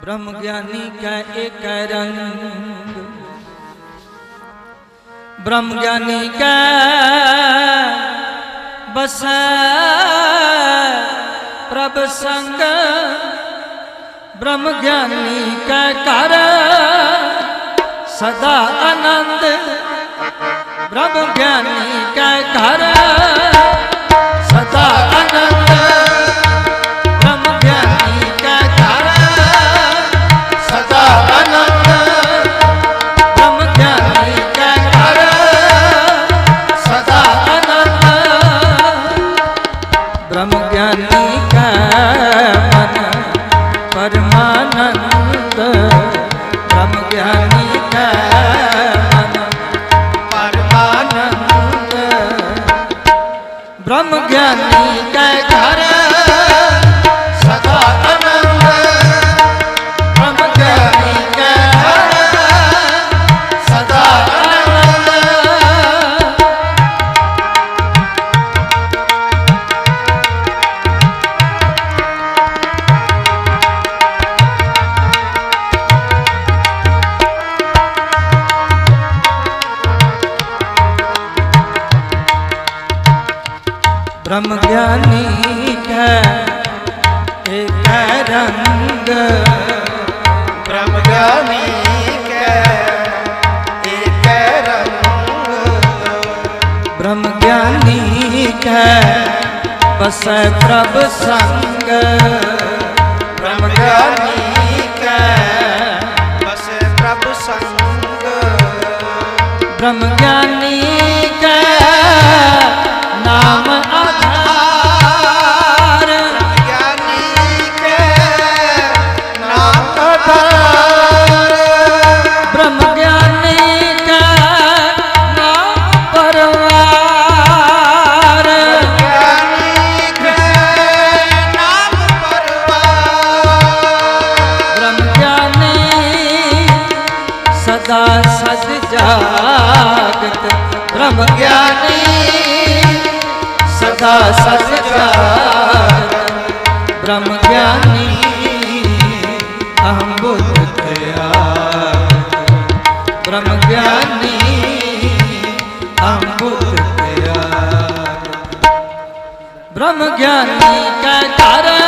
ਬ੍ਰਹਮ ਗਿਆਨੀ ਕੈ ਏਕ ਰੰਗ। ਬ੍ਰਹਮ ਗਿਆਨੀ ਕੈ ਬਸੈ ਪ੍ਰਭ ਸੰਗ। ਬ੍ਰਹਮ ਗਿਆਨੀ ਕੈ ਕਰ, ਸਦਾ ਆਨੰਦ। ਬ੍ਰਹਮ ਗਿਆਨੀ ਕੈ ਕਰ। ਹੈ ਇਕ ਰੰਗ। ਬ੍ਰਹਮ ਗਿਆਨੀ ਕੈ ਇਕ ਰੰਗ। ਬ੍ਰਹਮ ਗਿਆਨੀ ਕੈ ਬਸੈ ਪ੍ਰਭ ਸੰਗ। ਬ੍ਰਹਮ ਗਿਆਨੀ ਕੈ ਬਸੈ ਪ੍ਰਭ ਸੰਗ। ਬ੍ਰਹਮ ਗਿਆਨੀ ਸਦਾ ਸਜ ਜਾਗਤ ਬ੍ਰਹਮ ਗਿਆਨੀ। ਸਦਾ ਸਜ ਜਾਗਤ ਬ੍ਰਹਮ ਗਿਆਨੀ ਅਹੰ ਬੁੱਧ ਤਿਆ ਬ੍ਰਹਮ ਗਿਆਨੀ ਅਹੰ ਬੁੱਧ ਤਿਆ ਬ੍ਰਹਮ ਗਿਆਨੀ ਕਾ ਘਰ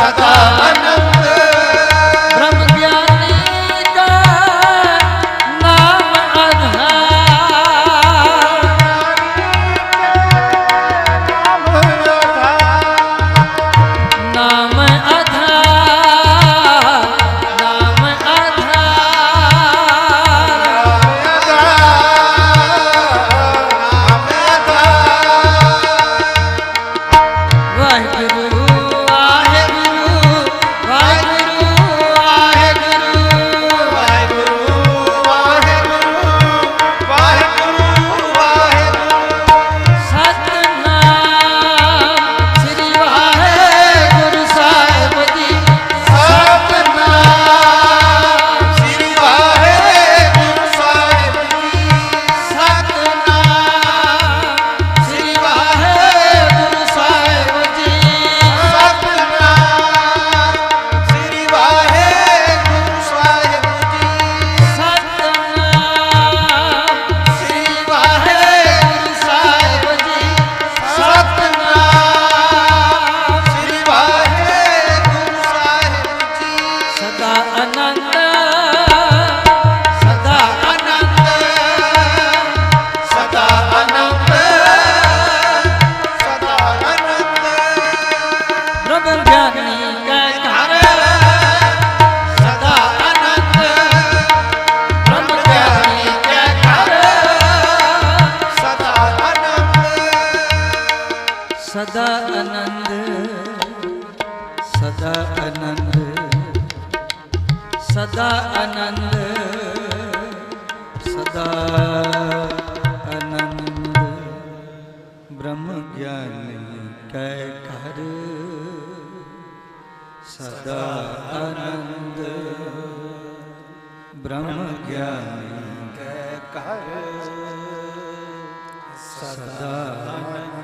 सदा ਸਦਾ ਆਨੰਦ ਸਦਾ ਆਨੰਦ ਸਦਾ ਆਨੰਦ ਸਦਾ ਆਨੰਦ। ਬ੍ਰਹਮ ਗਿਆਨੀ ਕੈ ਘਰ, ਸਦਾ ਆਨੰਦ। ਬ੍ਰਹਮ ਗਿਆਨੀ ਕੈ ਘਰ, ਸਦਾ ਆਨੰਦ।